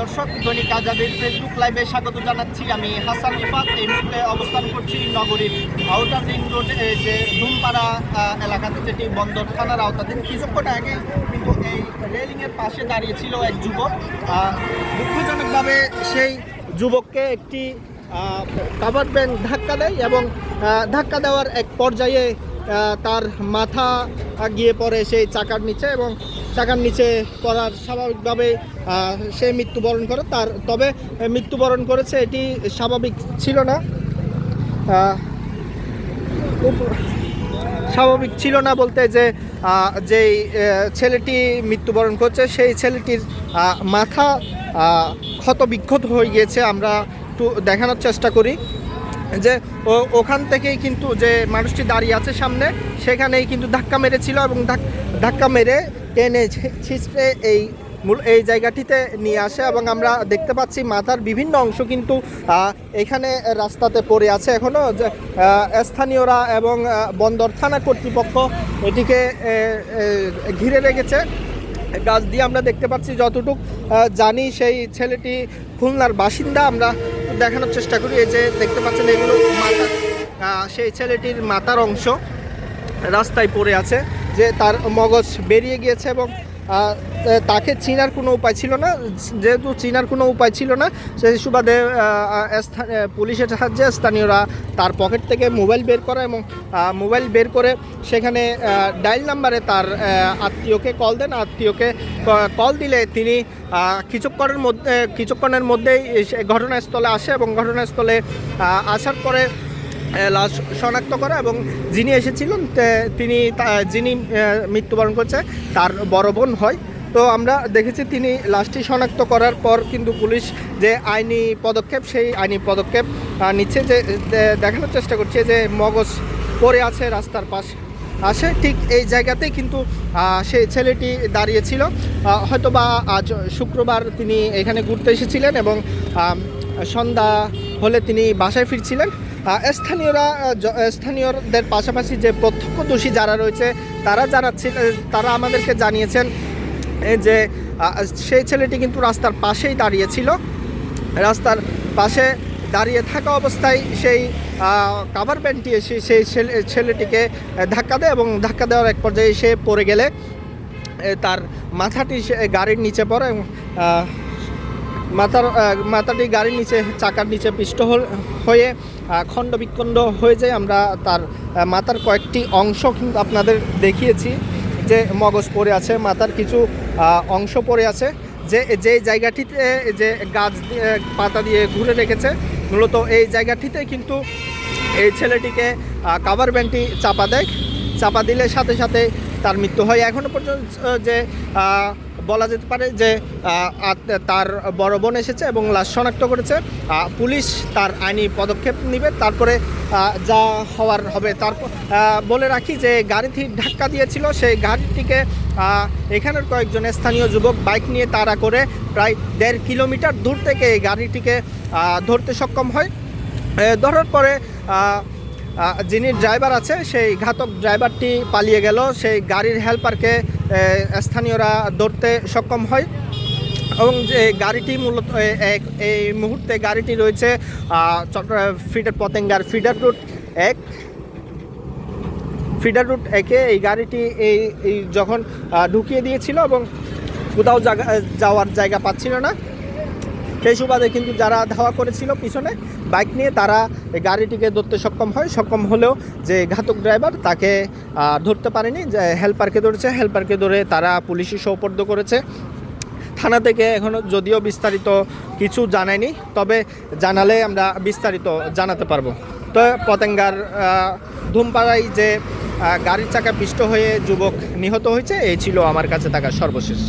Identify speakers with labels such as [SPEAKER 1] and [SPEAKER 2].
[SPEAKER 1] দর্শক, দৈনিক আজাদের ফেসবুক লাইভে স্বাগত জানাচ্ছি। আমি হাসান রিফাত। এই মুহূর্তে অবস্থান করছি নগরীর আউটার রিং রোড যে ধুমপাড়া এলাকাতে, যেটি বন্দর থানার আওতাধীন। কিছুক্ষণ আগে কিন্তু এই রেলিংয়ের পাশে দাঁড়িয়েছিল এক যুবক। দুঃখজনকভাবে সেই যুবককে একটি কাভার ব্যান্ড ধাক্কা দেয় এবং ধাক্কা দেওয়ার এক পর্যায়ে তার মাথা গিয়ে পড়ে সেই চাকার নিচে এবং চাকার নিচে পড়ার স্বাভাবিকভাবে সে মৃত্যুবরণ করে। তার তবে মৃত্যুবরণ করেছে এটি স্বাভাবিক ছিল না। স্বাভাবিক ছিল না বলতে যে যেই ছেলেটি মৃত্যুবরণ করছে সেই ছেলেটির মাথা আহ, ক্ষত বিক্ষত হয়ে গিয়েছে। আমরা একটু দেখানোর চেষ্টা করি। যে ওখান থেকেই কিন্তু যে মানুষটি দাঁড়িয়ে আছে সামনে সেখানেই কিন্তু ধাক্কা মেরেছিল এবং ধাক- ধাক্কা মেরে টেনে ছিঁচড়ে এই মূল এই জায়গাটিতে নিয়ে আসে এবং আমরা দেখতে পাচ্ছি মাথার বিভিন্ন অংশ কিন্তু এখানে রাস্তাতে পড়ে আছে এখনও স্থানীয়রা এবং বন্দর থানা কর্তৃপক্ষ এটিকে ঘিরে রেখেছে। গাছ দিয়ে আমরা দেখতে পাচ্ছি যতটুক জানি সেই ছেলেটি খুলনার বাসিন্দা। আমরা দেখানোর চেষ্টা করি, এই যে দেখতে পাচ্ছেন এগুলো মাথা সেই ছেলেটির মাথার অংশ রাস্তায় পড়ে আছে। যে তার মগজ বেরিয়ে গিয়েছে এবং তাকে চিনার কোনো উপায় ছিল না। যেহেতু চিনার কোনো উপায় ছিল না সেই সুবাদে পুলিশের সাহায্যে স্থানীয়রা তার পকেট থেকে মোবাইল বের করে এবং মোবাইল বের করে সেখানে ডাইল নাম্বারে তার আত্মীয়কে কল দেন। আত্মীয়কে কল দিলে তিনি কিছুক্ষণের মধ্যে, কিছুক্ষণের মধ্যেই ঘটনাস্থলে আসে এবং ঘটনাস্থলে আসার পরে লাশ শনাক্ত করা এবং যিনি এসেছিলেন তিনি যিনি মৃত্যুবরণ করছে তার বড় বোন হয়। তো আমরা দেখেছি তিনি লাশটি শনাক্ত করার পর কিন্তু পুলিশ যে আইনি পদক্ষেপ সেই আইনি পদক্ষেপ নিচ্ছে যে দেখানোর চেষ্টা করছে যে মগজ পড়ে আছে রাস্তার পাশে আসে। ঠিক এই জায়গাতেই কিন্তু সেই ছেলেটি দাঁড়িয়েছিল। আহ, হয়তোবা আজ শুক্রবার তিনি এখানে ঘুরতে এসেছিলেন এবং সন্ধ্যা হলে তিনি বাসায় ফিরছিলেন। স্থানীয়রা স্থানীয়দের পাশাপাশি যে প্রত্যক্ষদর্শী যারা রয়েছে, তারা জানাচ্ছে তারা আমাদেরকে জানিয়েছেন যে সেই ছেলেটি কিন্তু রাস্তার পাশেই দাঁড়িয়েছিল রাস্তার পাশে দাঁড়িয়ে থাকা অবস্থায় সেই কাভার প্যান্টটি এসে সেই ছেলে- ছেলেটিকে ধাক্কা দেয় এবং ধাক্কা দেওয়ার এক পর্যায়ে সে পড়ে গেলে তার মাথাটি গাড়ির নিচে পড়ে এবং মাথার মাথাটি গাড়ির নিচে, চাকার নিচে পিষ্ট হয়ে খণ্ড বিখণ্ড হয়ে যায়। আমরা তার মাথার কয়েকটি অংশ কিন্তু আপনাদের দেখিয়েছি যে মগজ পড়ে আছে, মাথার কিছু অংশ পড়ে আছে। যে যে জায়গাটিতে যে গাছ পাতা দিয়ে ঘুরে রেখেছে, মূলত এই জায়গাটিতে কিন্তু এই ছেলেটিকে কাভার ব্যান্ডটি চাপা দেয়। চাপা দিলে সাথে সাথে তার মৃত্যু হয়। এখনও পর্যন্ত, যে বলা যেতে পারে যে তার বড় বোন এসেছে এবং লাশ শনাক্ত করেছে। পুলিশ তার আইনি পদক্ষেপ নেবে, তারপরে যা হওয়ার হবে তারপর বলে রাখি যে, গাড়িটি ধাক্কা দিয়েছিল, সেই গাড়িটিকে এখানের কয়েকজন স্থানীয় যুবক বাইক নিয়ে তাড়া করে প্রায় দেড় কিলোমিটার দূর থেকে এই গাড়িটিকে ধরতে সক্ষম হয়। ধরার পরে যিনি ড্রাইভার আছে, সেই ঘাতক ড্রাইভারটি পালিয়ে গেল। সেই গাড়ির হেল্পারকে স্থানীয়রা ধরতে সক্ষম হয়। এবং যে গাড়িটি মূলত এই মুহূর্তে গাড়িটি রয়েছে ফিডার পতেঙ্গার ফিডার রুট এক। ফিডার রুট একে এই গাড়িটি, এই এই যখন ঢুকিয়ে দিয়েছিল এবং কোথাও জায়গা যাওয়ার জায়গা পাচ্ছিল না। সেই সুবাদে কিন্তু যারা ধাওয়া করেছিল পিছনে বাইক নিয়ে তারা গাড়িটিকে ধরতে সক্ষম হয় সক্ষম হলেও যে ঘাতক ড্রাইভার তাকে ধরতে পারেনি যে হেল্পারকে ধরেছে হেল্পারকে ধরে তারা পুলিশে সোপর্দ করেছে। থানা থেকে এখনও যদিও বিস্তারিত কিছু জানায়নি তবে জানালে আমরা বিস্তারিত জানাতে পারব। তো পতেঙ্গার আহ, ধুমপাড়ায় যে গাড়ির চাকা পিষ্ট হয়ে যুবক নিহত হয়েছে এই ছিল আমার কাছে থাকা সর্বশেষ।